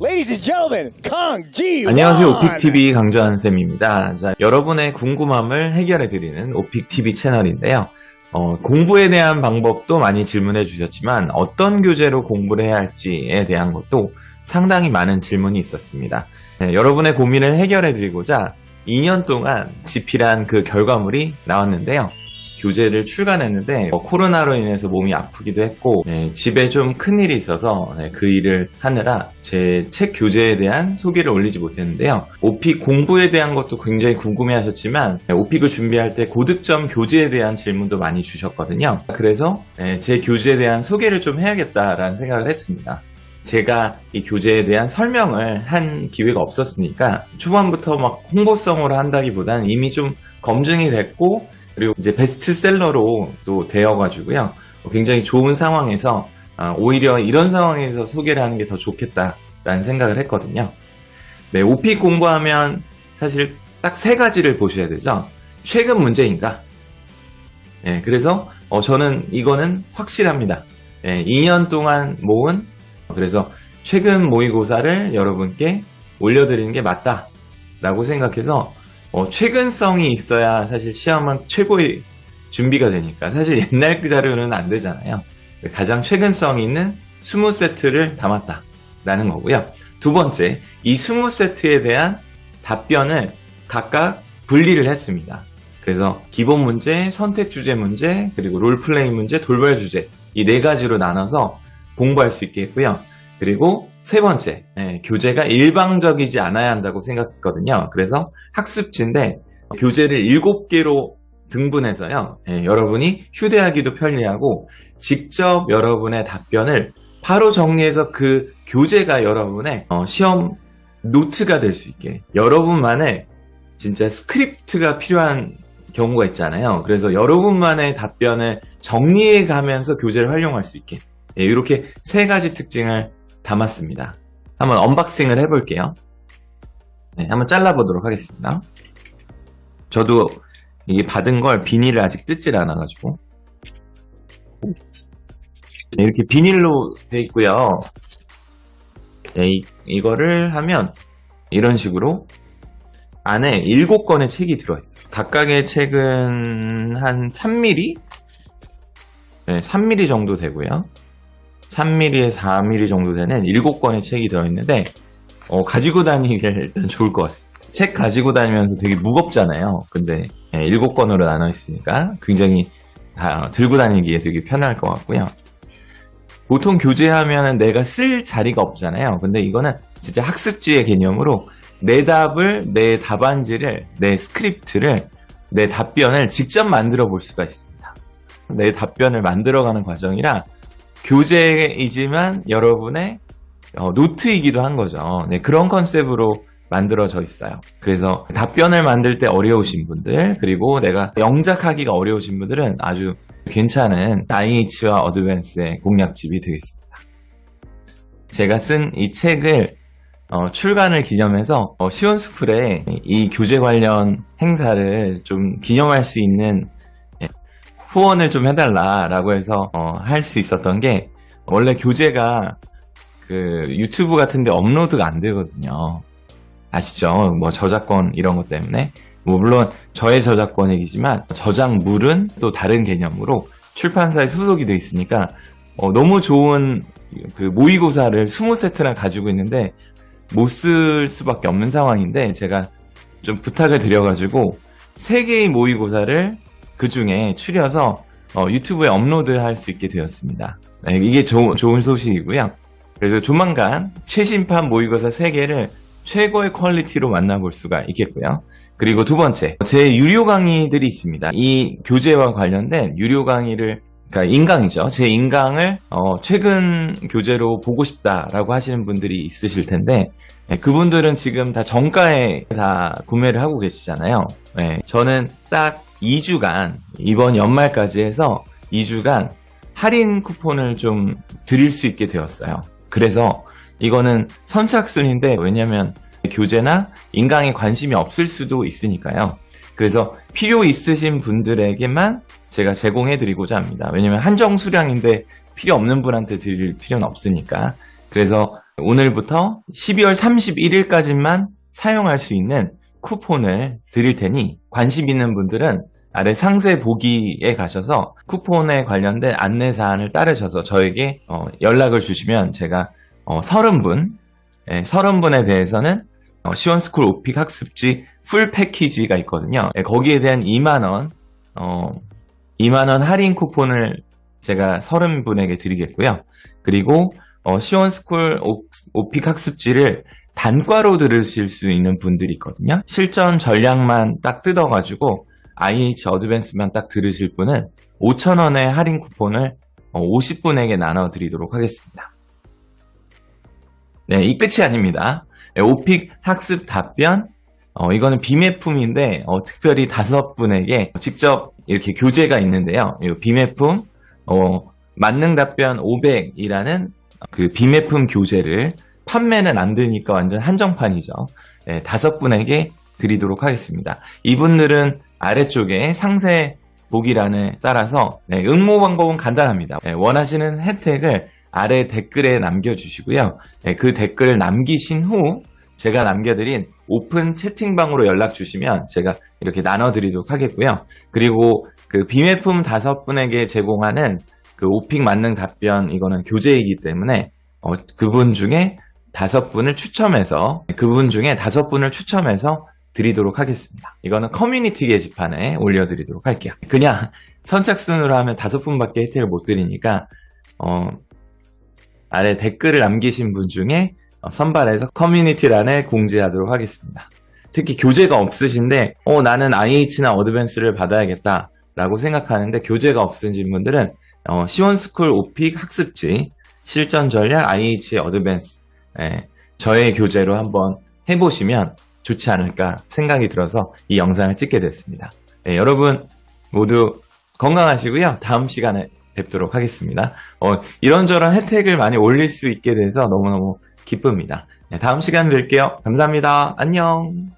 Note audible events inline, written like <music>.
Ladies and gentlemen, Kong G. 안녕하세요. 오픽TV 강조한 쌤입니다. 자, 여러분의 궁금함을 해결해드리는 오픽TV 채널인데요. 어, 공부에 대한 방법도 많이 질문해 주셨지만 어떤 교재로 공부를 해야 할지에 대한 것도 상당히 많은 질문이 있었습니다. 네, 여러분의 고민을 해결해 드리고자 2년 동안 집필한 그 결과물이 나왔는데요. 교재를 출간했는데 어, 코로나로 인해서 몸이 아프기도 했고 네, 집에 좀 큰일이 있어서 네, 그 일을 하느라 제 책 교재에 대한 소개를 올리지 못했는데요. 오픽 공부에 대한 것도 굉장히 궁금해 하셨지만 네, 오픽을 준비할 때 고득점 교재에 대한 질문도 많이 주셨거든요. 그래서 네, 제 교재에 대한 소개를 좀 해야겠다라는 생각을 했습니다. 제가 이 교재에 대한 설명을 한 기회가 없었으니까 초반부터 막 홍보성으로 한다기보다는 이미 좀 검증이 됐고 그리고 이제 베스트셀러로 또 되어가지고요. 굉장히 좋은 상황에서 아, 오히려 이런 상황에서 소개를 하는 게 더 좋겠다라는 생각을 했거든요. 네, OP 공부하면 사실 딱 세 가지를 보셔야 되죠. 최근 문제인가? 네, 그래서 어, 저는 이거는 확실합니다. 네, 2년 동안 모은 그래서 최근 모의고사를 여러분께 올려드리는 게 맞다라고 생각해서 어, 최근성이 있어야 사실 시험은 최고의 준비가 되니까 사실 옛날 그 자료는 안 되잖아요. 가장 최근성 있는 20세트를 담았다라는 거고요. 두 번째, 이 20세트에 대한 답변을 각각 분리를 했습니다. 그래서 기본 문제, 선택 주제 문제, 그리고 롤플레이 문제, 돌발 주제 이 네 가지로 나눠서 공부할 수 있게 했고요. 그리고 세 번째, 예, 교재가 일방적이지 않아야 한다고 생각했거든요. 그래서 학습지인데 교재를 7개로 등분해서요. 예, 여러분이 휴대하기도 편리하고 직접 여러분의 답변을 바로 정리해서 그 교재가 여러분의 어, 시험 노트가 될 수 있게 여러분만의 진짜 스크립트가 필요한 경우가 있잖아요. 그래서 여러분만의 답변을 정리해 가면서 교재를 활용할 수 있게 예, 이렇게 세 가지 특징을 담았습니다. 한번 언박싱을 해볼게요. 네, 한번 잘라보도록 하겠습니다. 저도 이게 받은 걸 비닐을 아직 뜯질 않아가지고 네, 이렇게 비닐로 돼 있고요. 네, 이, 이거를 하면 이런 식으로 안에 7권의 책이 들어있어요. 각각의 책은 한 3mm? 네, 3mm 정도 되고요. 3mm에 4mm 정도 되는 7권의 책이 들어있는데 어, 가지고 다니기가 일단 좋을 것 같습니다. 책 가지고 다니면서 되게 무겁잖아요. 근데 예, 7권으로 나눠 있으니까 굉장히 다 들고 다니기에 되게 편할 것 같고요. 보통 교재하면 내가 쓸 자리가 없잖아요. 근데 이거는 진짜 학습지의 개념으로 내 답을, 내 답안지를, 내 스크립트를, 내 답변을 직접 만들어 볼 수가 있습니다. 내 답변을 만들어가는 과정이라 교재이지만 여러분의 어, 노트이기도 한 거죠. 네, 그런 컨셉으로 만들어져 있어요. 그래서 답변을 만들 때 어려우신 분들, 그리고 내가 영작하기가 어려우신 분들은 아주 괜찮은 IH와 어드밴스의 공략집이 되겠습니다. 제가 쓴 이 책을 어, 출간을 기념해서 어, 시온스쿨에 이 교재 관련 행사를 좀 기념할 수 있는 예, 후원을 좀 해달라라고 해서 어, 할 수 있었던 게 원래 교재가 그 유튜브 같은데 업로드가 안 되거든요. 아시죠? 뭐 저작권 이런 것 때문에 뭐 물론 저의 저작권이지만 저작물은 또 다른 개념으로 출판사에 소속이 돼 있으니까 어, 너무 좋은 그 모의고사를 20세트나 가지고 있는데 못 쓸 수밖에 없는 상황인데 제가 좀 부탁을 드려가지고 세 개의 모의고사를 그 중에 추려서 어, 유튜브에 업로드할 수 있게 되었습니다. 네, 이게 조- 좋은 소식이고요. 그래서 조만간 최신판 모의고사 3개를 최고의 퀄리티로 만나볼 수가 있겠고요. 그리고 두 번째, 제 유료 강의들이 있습니다. 이 교재와 관련된 유료 강의를 그러니까 인강이죠. 제 인강을 어, 최근 교재로 보고 싶다라고 하시는 분들이 있으실 텐데 네, 그분들은 지금 다 정가에 다 구매를 하고 계시잖아요. 네, 저는 딱 2주간 이번 연말까지 해서 2주간 할인 쿠폰을 좀 드릴 수 있게 되었어요. 그래서 이거는 선착순인데 왜냐면 교재나 인강에 관심이 없을 수도 있으니까요. 그래서 필요 있으신 분들에게만 제가 제공해 드리고자 합니다. 왜냐면 한정 수량인데 필요 없는 분한테 드릴 필요는 없으니까 그래서 오늘부터 12월 31일까지만 사용할 수 있는 쿠폰을 드릴 테니 관심 있는 분들은 아래 상세 보기에 가셔서 쿠폰에 관련된 안내 사항을 따르셔서 저에게 어, 연락을 주시면 제가 어, 30분, 예, 30분에 대해서는 어, 시원스쿨 오픽 학습지 풀 패키지가 있거든요. 예, 거기에 대한 2만원, 어, 2만원 할인 쿠폰을 제가 30분에게 드리겠고요. 그리고 어, 시원스쿨 오- 오픽 학습지를 단과로 들으실 수 있는 분들이 있거든요. 실전 전략만 딱 뜯어가지고 IH 어드밴스만 딱 들으실 분은 5,000원의 할인 쿠폰을 50분에게 나눠드리도록 하겠습니다. 네, 이 끝이 아닙니다. 네, 오픽 학습 답변, 어, 이거는 비매품인데, 어, 특별히 다섯 분에게 직접 이렇게 교재가 있는데요. 이 비매품, 어, 만능 답변 500이라는 그 비매품 교재를 판매는 안 되니까 완전 한정판이죠. 네, 다섯 분에게 드리도록 하겠습니다. 이분들은 아래쪽에 상세 보기란에 따라서 네, 응모 방법은 간단합니다. 네, 원하시는 혜택을 아래 댓글에 남겨주시고요. 네, 그 댓글을 남기신 후 제가 남겨드린 오픈 채팅방으로 연락 주시면 제가 이렇게 나눠드리도록 하겠고요. 그리고 그 비매품 다섯 분에게 제공하는 그 오픽 만능 답변 이거는 교재이기 때문에 어, 그분 중에 다섯 분을 추첨해서 그분 중에 다섯 분을 추첨해서 드리도록 하겠습니다. 이거는 커뮤니티 게시판에 올려드리도록 할게요. 그냥 <laughs> 선착순으로 하면 다섯 분밖에 혜택을 못 드리니까 어, 아래 댓글을 남기신 분 중에 어, 선발해서 커뮤니티란에 공지하도록 하겠습니다. 특히 교재가 없으신데 어, 나는 IH나 어드밴스를 받아야겠다 라고 생각하는데 교재가 없으신 분들은 어, 시원스쿨 오픽 학습지 실전 전략 IH 어드밴스 예, 저의 교재로 한번 해보시면 좋지 않을까 생각이 들어서 이 영상을 찍게 됐습니다. 예, 여러분 모두 건강하시고요. 다음 시간에 뵙도록 하겠습니다. 어, 이런저런 혜택을 많이 올릴 수 있게 돼서 너무너무 기쁩니다. 네, 다음 시간에 뵐게요. 감사합니다. 안녕.